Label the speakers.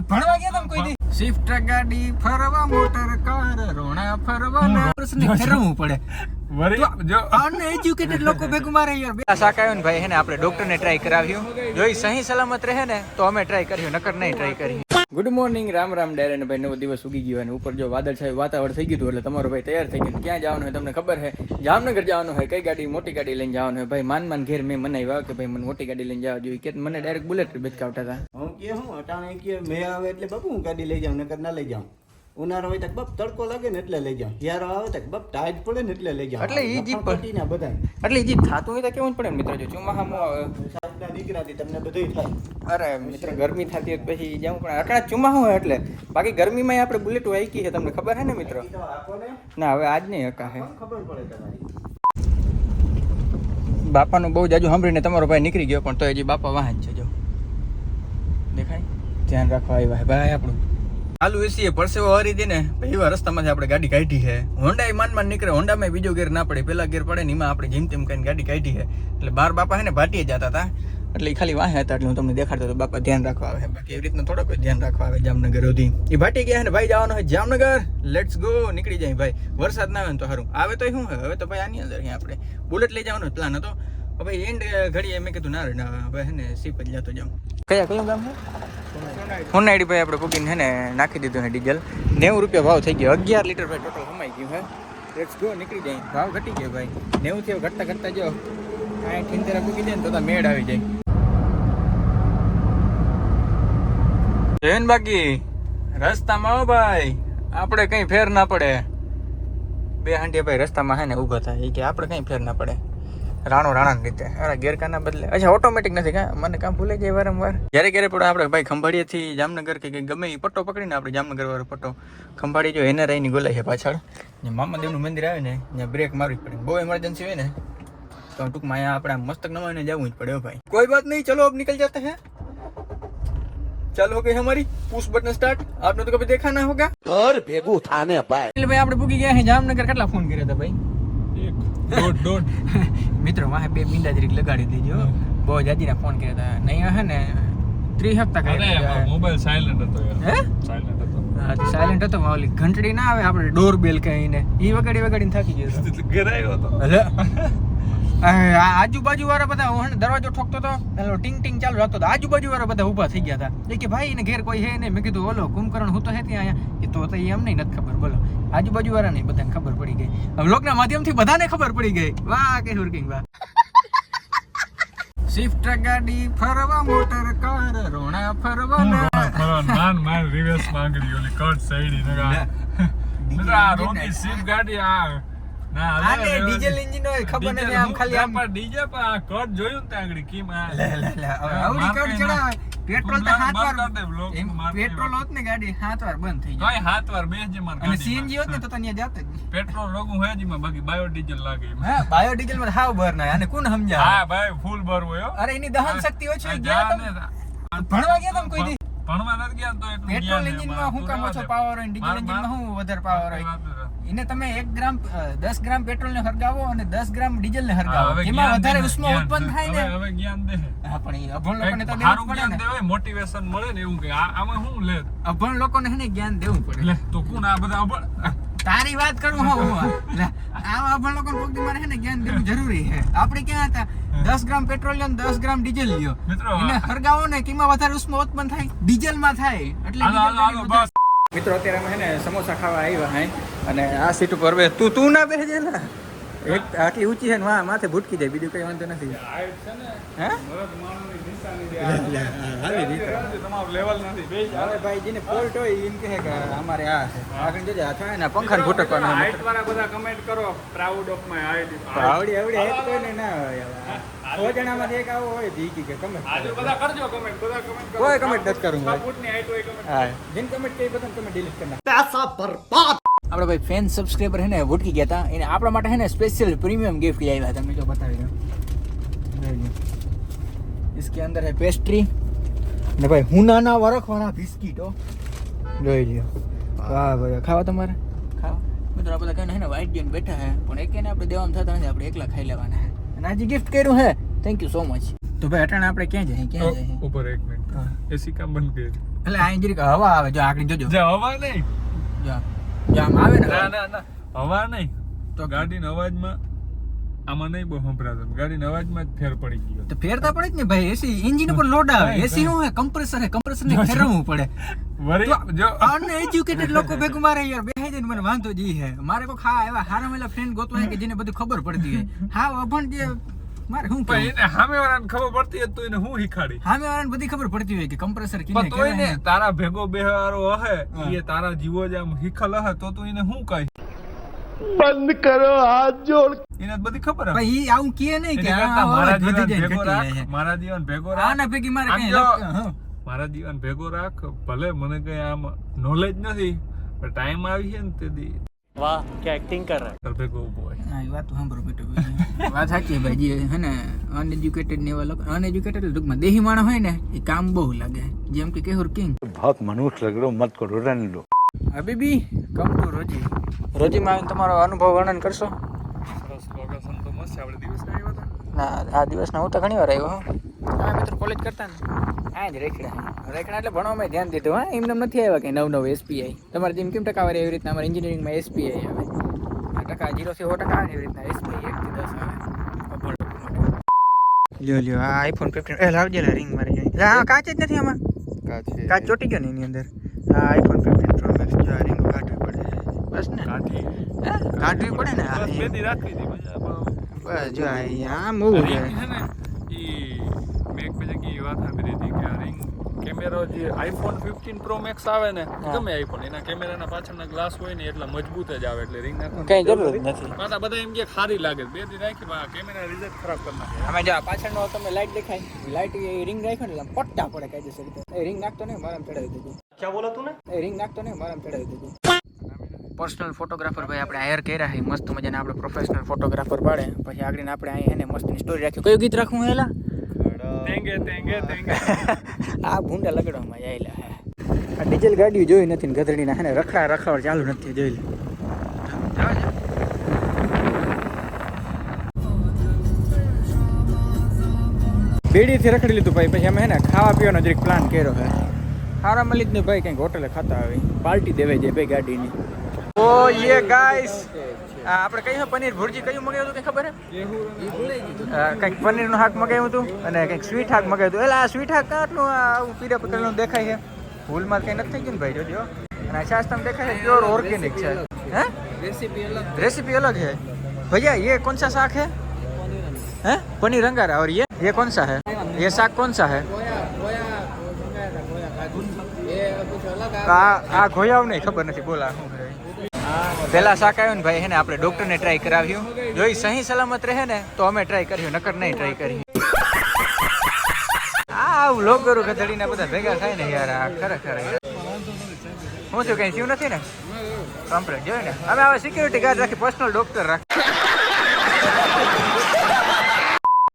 Speaker 1: ભણવા ગયા તમે કોઈ દી? શિફ્ટ ગાડી ફરવા મોટર કાર રોણા ફરવા પ્રશ્ન ફેરવવું પડે.
Speaker 2: વરી જો.
Speaker 1: અનએજ્યુકેટેડ લોકો ભેગું મારે યાર આ ને ભાઈ હે ને આપણે ડોક્ટર ને ટ્રાય કરાવ્યું. જો સહી સલામત રહે ને તો અમે ટ્રાય કર્યું નકર નહીં ટ્રાય કરી ગુડ મોર્નિંગ રામ રામ ડેરે ભાઈ, નવો દિવસ ઉગી ગયો અને ઉપર જો વાદળ છાયું વાતાવરણ થઈ ગયું એટલે તમારો ભાઈ તૈયાર થઈ ગયો. ક્યાં જવાનું હોય તમને ખબર છે જામનગર જવાનું હોય, કઈ ગાડી, મોટી ગાડી લઈને જવાનું હોય? ભાઈ, માન માન ઘેર મેં મનાવ્યા કે ભાઈ, મને મોટી ગાડી લઈને જવા જોઈએ કે મને ડાયરેક્ટ બુલેટ બેચકાવતા હતા.
Speaker 3: હું કે હું? અટાણે કે મેં આવે એટલે બાપુ હું ગાડી લઈ જાઉં, નકર ના લઈ જાઉં. ઉનાળો હોય તો બપ તડકો લાગે ને એટલે લઈ જાઉં હિયારો આવે તો બપ ટાઈટ પડે ને એટલે લઈ જાઉં
Speaker 1: એટલે ઈ જીપ પર-
Speaker 3: ને બધા
Speaker 1: એટલે ઈ જે થાતું હોય તો કેવું પડે મિત્ર જો ચોમાહામાં
Speaker 3: સાહેબના દીકરાથી તમને બધું થાય.
Speaker 1: અરે મિત્ર ગરમી થતી હોય પછી જાઉં પણ અટાણા ચોમાહું હોય એટલે. બાકી ગરમીમાં આપણે બુલેટ વાઈકી છે તમને ખબર છે ને મિત્રો?
Speaker 3: ને
Speaker 1: હવે આજ નહીં હકા હે.
Speaker 3: ખબર પડે તમારી?
Speaker 1: બાપાનું બહુ જાજુ સાંભળીને તમારો ભાઈ નીકળી ગયો પણ તો હજી બાપા વાહન છે જો. દેખાય? ધ્યાન રાખવા આવ્યા હે ભાઈ આપણું. ચાલુ એસી એ પરસેવો હરી દે ને એવા રસ્તામાંથી આપણે ગાડી કાઢી છે. હોન્ડા એ માન માન નીકળે હોન્ડામાં બીજો ગેર ના પડે. પેલા ગેર પડે ને એમાં આપણે જેમ તેમ કરીને ગાડી કાઢી છે. એટલે બાર બાપા હે ને ભાટીએ જતા હતા. એટલે એ ખાલી વાહે હતા, એટલે હું તમને દેખાડતો હતો, બાપા ધ્યાન રાખવા આવે. બાકી એવી રીતના થોડોક ધ્યાન રાખવા આવે જામનગર સુધી. એ ભાટી ગયા ને, ભાઈ જવાનો હોય જામનગર. લેટ્સ ગો નીકળી જાય ભાઈ. વરસાદ ના આવે ને તો સારું. આવે તો શું હવે તો ભાઈ આની અંદર આપણે. બુલેટ લઈ જવાનો પ્લાન હતો. હવે એન્ડ ઘડીએ મેં કીધું ના ના હવે હે ને સીપ જ જતો જાઉં. કયા કયું ગામ છે હોનાઈડી ભાઈ આપણે પૂગીને હે ને નાખી દીધું હે ડીઝલ. નેવું રૂપિયા ભાવ થઈ ગયો. અગિયાર લીટર ભાઈ ટોટલ કમાઈ ગયું હે. લેટ્સ ગો નીકળી જાય. ભાવ ઘટી ગયો ભાઈ. નેવું થયો ઘટતા ઘટતા જો કાંઈ ઠીંતેરા પૂગી જાય ને તો તો મેળ આવી જાય. જયન બાકી રસ્તામાં આવો ભાઈ. આપણે કઈ ફેર ના પડે. બે હાંડિયા ભાઈ રસ્તામાં હે ને ઊભા થાય. એ કે આપણે કઈ ફેર ના પડે. રાણો રાણા રીતે અરે ગેરકાના બદલે અચ્છા ઓટોમેટિક નથી કા મને કામ ભૂલે જાય વારંવાર જ્યારે ક્યારે પણ આપણે ભાઈ ખંભાળિયાથી જામનગર કે કંઈ ગમે એ પટ્ટો પકડીને આપણે જામનગર વાળો પટ્ટો ખંભાળી જો એને રહીની ગોલાઈ છે પાછળ ને મામાદેવનું મંદિર આવે ને ત્યાં બ્રેક મારવી પડે બહુ એમરજન્સી હોય ને તો ટૂંકમાં અહીંયા આપણે આમ મસ્તક નમાઈને જવું જ પડે હો ભાઈ કોઈ બાત નહીં ચલો અબ નિકલ જાતે हैं ચાલો हो गई हमारी पुश बटन स्टार्ट आपने तो कभी देखा ना होगा
Speaker 4: ઘર ભેગું થાને ભાઈ
Speaker 1: એટલે ભાઈ આપણે પૂકી ગયા છે જામનગર કેટલા ફોન કર્યા હતા ભાઈ
Speaker 2: એક દોઢ દોઢ
Speaker 1: મિત્રો મારે બે મીંડા જરીક લગાડી દેજો બહુ જાજીના ફોન કર્યા હતા નહીં હે ને ત્રીસ હપ્તા કર્યા
Speaker 2: મોબાઈલ સાયલન્ટ હતો
Speaker 1: હે?
Speaker 2: સાયલેન્ટ હતો.
Speaker 1: મા હતો ઓલી ઘંટડી ના આવે આપણે ડોર બેલ કહીને. ઈ વગાડી વગાડીને થાકી ગયો હતો.
Speaker 2: આવ્યો હતો
Speaker 1: આજુબાજુ વાળા બધા હું દરવાજો ઠોકતો હતો એનો ટીંગ ટીંગ ચાલુ રાખતો હતો આજુબાજુ વાળા બધા ઊભા થઈ ગયા હતા. કે ભાઈ એને ઘેર કોઈ હે નહીં. મેં કીધું ઓલો કુંભકરણ હું તો હે ત્યાં અહીંયા એ તો તો એમ નહીં નથી ખબર બોલો. આજુબાજુ વાળા નહીં બધાને ખબર પડી ગઈ. હવે લોકના માધ્યમથી બધાને ખબર પડી ગઈ. વાહ કે હુરકિંગ વાહ. શિફ્ટ ગાડી ફરવા મોટર કાર રોણા ફરવા
Speaker 2: નાન માર રિવર્સ માંગડી ઓલી કટ સાઈડ મિત્ર આ રોકી શિફ્ટ ગાડી આ ના
Speaker 1: ડીઝલ એન્જિન હોય ખબર નથી આમ ખાલી આમ
Speaker 2: પર ડીજે પર આ કટ જોયું ને આગળ કીમ આ
Speaker 1: લે લે લે હવે આવડી
Speaker 2: માર
Speaker 1: કડ
Speaker 2: કઈ ના.
Speaker 1: ચડાવે પેટ્રોલ તો હાથ વાર હોત ને ગાડી હાથ વાર બંધ થઈ જાય
Speaker 2: કઈ હાથ વાર બેસજે માર
Speaker 1: અને. સીએનજી હોત ને તો તને જાત જ
Speaker 2: પેટ્રોલ રોગું હે બાકી બાયો ડીઝલ લાગે
Speaker 1: હા બાયો ડીઝલમાં હાવ ભર ના અને કોણ સમજાવે
Speaker 2: હા ભાઈ ફૂલ ભરવું હો
Speaker 1: અરે એની દહન શક્તિ ઓછી. ગયા તમે? ભણવા ગયા તમે કોઈ દી?
Speaker 2: ભણવા નથી ગયા તો
Speaker 1: પેટ્રોલ એન્જિનમાં શું કામ ઓછો પાવર હોય ડીઝલ
Speaker 2: એન્જિનમાં
Speaker 1: શું વધારે પાવર હોય. એને તમે એક ગ્રામ દસ ગ્રામ પેટ્રોલ ને હરગાવો અને દસ ગ્રામ ડીઝલ ને હરગાવો. એમાં વધારે ઉષ્મા ઉત્પન્ન થાય ને?
Speaker 2: હવે જ્ઞાન દે
Speaker 1: હા પણ એ અભણ લોકોને તો
Speaker 2: સારું જ્ઞાન
Speaker 1: દે
Speaker 2: હોય મોટિવેશન મળે ને એવું કે આમાં શું લે?
Speaker 1: અભણ લોકોને હે ને જ્ઞાન દેવું પડે.
Speaker 2: લે તો કોણ આ બધા અભણ?
Speaker 1: તારી વાત કરું હું હું આવા અભણ લોકોને કોક દી મારે ને જ્ઞાન દેવું જરૂરી છે. આપણે ક્યાં હતા? દસ ગ્રામ પેટ્રોલ લ્યો દસ ગ્રામ ડીઝલ લ્યો. એને હરગાવો ને કેમાં વધારે ઉષ્મા ઉત્પન્ન થાય? ડીઝલમાં થાય એટલે મિત્રો અત્યારે અમે ને સમોસા ખાવા આવ્યા હે અને આ સીટ ઉપર બે તું તું ના બેસજે ને એક આટલી ઊંચી છે ને વાહ માથે ભૂટકી જાય બીજું કઈ વાંધો નથી.
Speaker 2: પ્રાઉડ ઓફ માય
Speaker 1: આવડી આવડી ના. સો જણામાંથી એક આવો હોય તો ઈ કે તમે
Speaker 2: આજે બધા કરજો કમેન્ટ બધા કમેન્ટ કરો
Speaker 1: કોઈ comment નથી કરવું ભાઈ.
Speaker 2: ફૂટની હાઈટ હોય કમેન્ટ
Speaker 1: હા જેને કમેન્ટ કરી બધા તમે ડિલીટ કરી નાખો આપણે ભાઈ ફેન સબસ્ક્રાઇબર હે ને વોટકી ગયા હતા એને આપણા માટે હે ને સ્પેશિયલ પ્રીમિયમ ગિફ્ટ લઈ આવ્યા તમે જો બતાવી દો જોઈ લો. इसके अंदर है पेस्ट्री ને ભાઈ હુનાના વરખવાના બિસ્કીટો જોઈ લ્યો વાહ ભાઈ ખાવા તમારે ખાવા મિત્રો આપણે કઈ હે ને વાઈટ જોઈને બેઠા હે પણ એકેને આપણે દેવામાં થતા નથી આપણે એકલા ખાઈ લેવાના હે અને આજે ગિફ્ટ કર્યું હે. થેન્ક યુ સો મચ તો ભાઈ અટાણે આપણે ક્યાં જઈએ? ક્યાં જઈએ?
Speaker 2: ઉપર એક મિનિટ એસી કામ બંધ કરી
Speaker 1: એટલે આ જરીક હવા આવે. જો આગળ જોજો.
Speaker 2: જો હવા નહીં.
Speaker 1: જો. જો આમ આવે ને
Speaker 2: ના ના ના. હવા નહીં.
Speaker 1: તો
Speaker 2: તો ગાડીના અવાજમાં આમાં નહીં બહુ સંભળાતું. ગાડીના અવાજમાં જ ફેર પડી ગયો.
Speaker 1: તો ફેરતા પડે જ ને ભાઈ. એસી એન્જિન ઉપર લોડ આવે. એસી નું કમ્પ્રેસર હે કમ્પ્રેસર ને ફેરવવું પડે.
Speaker 2: વરી જો.
Speaker 1: અનએજ્યુકેટેડ લોકો ભેગું મારે યાર બેહાઈ જઈને મને વાંધો જી હે. મારે કોઈ ખા એવા હારા મેલા ફ્રેન્ડ ગોતવા કે જેને બધું ખબર પડતી હોય. હા અભણ જે મારે શું
Speaker 2: પણ એને સામે વાળાને ખબર પડતી હતી તો એને હું શીખાડી?
Speaker 1: સામે વાળાને બધી ખબર પડતી હોય કે કમ્પ્રેસર કિને
Speaker 2: તોય ને તારા ભેગો બેહારો હે
Speaker 1: હા.
Speaker 2: એ તારા જીવો જ આમ હિખલ હે તો તું એને શું કહી?
Speaker 4: બંધ કરો હાથ જોડ.
Speaker 2: એને બધી ખબર હે
Speaker 1: ભાઈ આવું કે નહીં કે
Speaker 2: મારા જીવન ભેગો રાખ મારા જીવન ભેગો રાખ.
Speaker 1: આના ભેગી મારે કઈ
Speaker 2: મારા જીવન ભેગો રાખ ભલે મને કઈ આમ નોલેજ નથી પણ ટાઈમ આવી છે ને
Speaker 5: તે દી. વાહ કે એક્ટિંગ કર.
Speaker 2: રહા ભેગો ઊભો હોય.
Speaker 1: હા વાત તો સાંભળો બેટો વાત સાચી ભાઈ જે હે ને અનએજ્યુકેટેડ ને એવા લોકો અનએજ્યુકેટેડ ટૂંકમાં દેહી માણસ હોય ને એ કામ બહુ લાગે. જેમ કે કેહોર કિંગ.
Speaker 4: બહુ મનુષ્ય લગ રહો મત કરો રન લો.
Speaker 1: હબીબી કમ ટુ રોજી. રોજીમાં આવીને તમારો અનુભવ વર્ણન કરશો?
Speaker 2: સરસ લોકેશન તો મસ્ત છે. આપણે દિવસ કઈ હતા?
Speaker 1: ના આ દિવસના હું તો ઘણી વાર આવ્યો તમે અમે મિત્રો કોલેજ કરતા ને? હા જ રેખડા. રેખડા એટલે ભણવામાં ધ્યાન દીધું હા. એમને નથી આવ્યા કે નવ નવ એસપીઆઈ તમારે જેમ કેમ ટકાવારી એવી રીતના અમારે એન્જિનિયરિંગમાં એસપીઆઈ આવે? ટકા જીરો થી સો ટકા એવી રીતના એસપીઆઈ એક થી દસ આવે. લ્યો લ્યો આ આઈફોન ફિફ્ટીન એ લાવજે રિંગ મારી જાય હા કાચ જ નથી આમાં. કાચ ચોટી ગયો ને એની અંદર. આ આઈફોન ફિફ્ટીન પ્રો મેક્સ જો આ રિંગ કાઢવી પડે. બસ ને. કાઢી. કાઢવી પડે ને?
Speaker 2: બસ બે દી રાખી હતી
Speaker 1: બસ જો આ આમ
Speaker 2: છે ને ઈ મેક એક બે જગ્યાએ વાત સાંભળી હતી કે આ રિંગ કેમેરો જે આઈફોન ફિફ્ટીન પ્રો મેક્સ આવે ને. ગમે આઈફોન એના કેમેરાના પાછળના ગ્લાસ હોય ને એટલા મજબૂત જ આવે એટલે રિંગ નાખવાની
Speaker 1: કઈ જરૂર નથી.
Speaker 2: પાછા બધા એમ કે ખારી લાગે બે દી રાખી પણ આ કેમેરા રિઝલ્ટ ખરાબ કરી નાખે.
Speaker 1: અમે જો પાછળનો તમે લાઈટ દેખાય. લાઈટ એ રિંગ રાખ્યો ને પટ્ટા પડે કાયદેસર રીતે. એ રિંગ નાખતો નહીં મારા ચડાવી દેજો
Speaker 5: ક્યાં બોલાતું
Speaker 1: ને? રિંગ નાખતો ને મારા ચડાવી દીધું પર્સનલ ફોટોગ્રાફર ભાઈ આપણે હાયર કર્યા છે. મસ્ત મજાના આપણે પ્રોફેશનલ ફોટોગ્રાફર પાડે. પછી આગળ આપણે અહીં એને મસ્ત સ્ટોરી રાખ્યું કયું ગીત રાખવું
Speaker 2: એલા?
Speaker 1: આ ભૂંડા લગડવામાં જાય હે. આ ડીઝલ ગાડીઓ જોઈ નથી ને ગધડીના હે ને? રખડા રખાવડ ચાલુ નથી જોઈ. લે બેડીથી રખડી લીધું ભાઈ. પછી અમે હે ને ખાવા પીવાનો જરીક પ્લાન કર્યો હે. હારા મલિક ને ભાઈ કંઈક હોટલે ખાતા આવી પાર્ટી દેવે છે ભાઈ ગાડીની ઓ યે ગાઈસ આપણે કયું પનીર ભુરજી કયું મગાવ્યું હતું કઈ ખબર હે અ, કંઈક પનીરનું શાક મગાવ્યું હતું અને કંઈક સ્વીટ શાક મગાવ્યું હતું એટલે આ સ્વીટ શાક કાટલું આવું પીળા પતળનું દેખાય છે ભૂલમાં કંઈ નથી થઈ ગયું ને ભાઈ જોજો અને આ છાશ તમે દેખાય છે પ્યોર ઓર્ગેનિક છે હે રેસીપી અલગ રેસીપી અલગ है भैया ये कौन सा साग है हैं पनीर अंगारा और ये ये कौन सा है ये साग कौन सा है આ આ ઘોયાવ નહીં, ખબર નથી. બોલા, શું પેલા શાક આવ્યો ને ભાઈ, હે ને, આપણે ડોક્ટરને ટ્રાય કરાવ્યું. જો ઈ સહી સલામત રહે ને, તો અમે ટ્રાય કર્યું, નકર નહીં ટ્રાય કરી આ આવું લોગરું ગધડીને બધા ભેગા થાય ને યાર, આ ખરેખર. હું છું કઈ થયું નથી ને? કમ્પ્લેટ જોયું ને? અમે હવે સિક્યુરિટી ગાર્ડ રાખી પર્સનલ ડોક્ટર રાખી.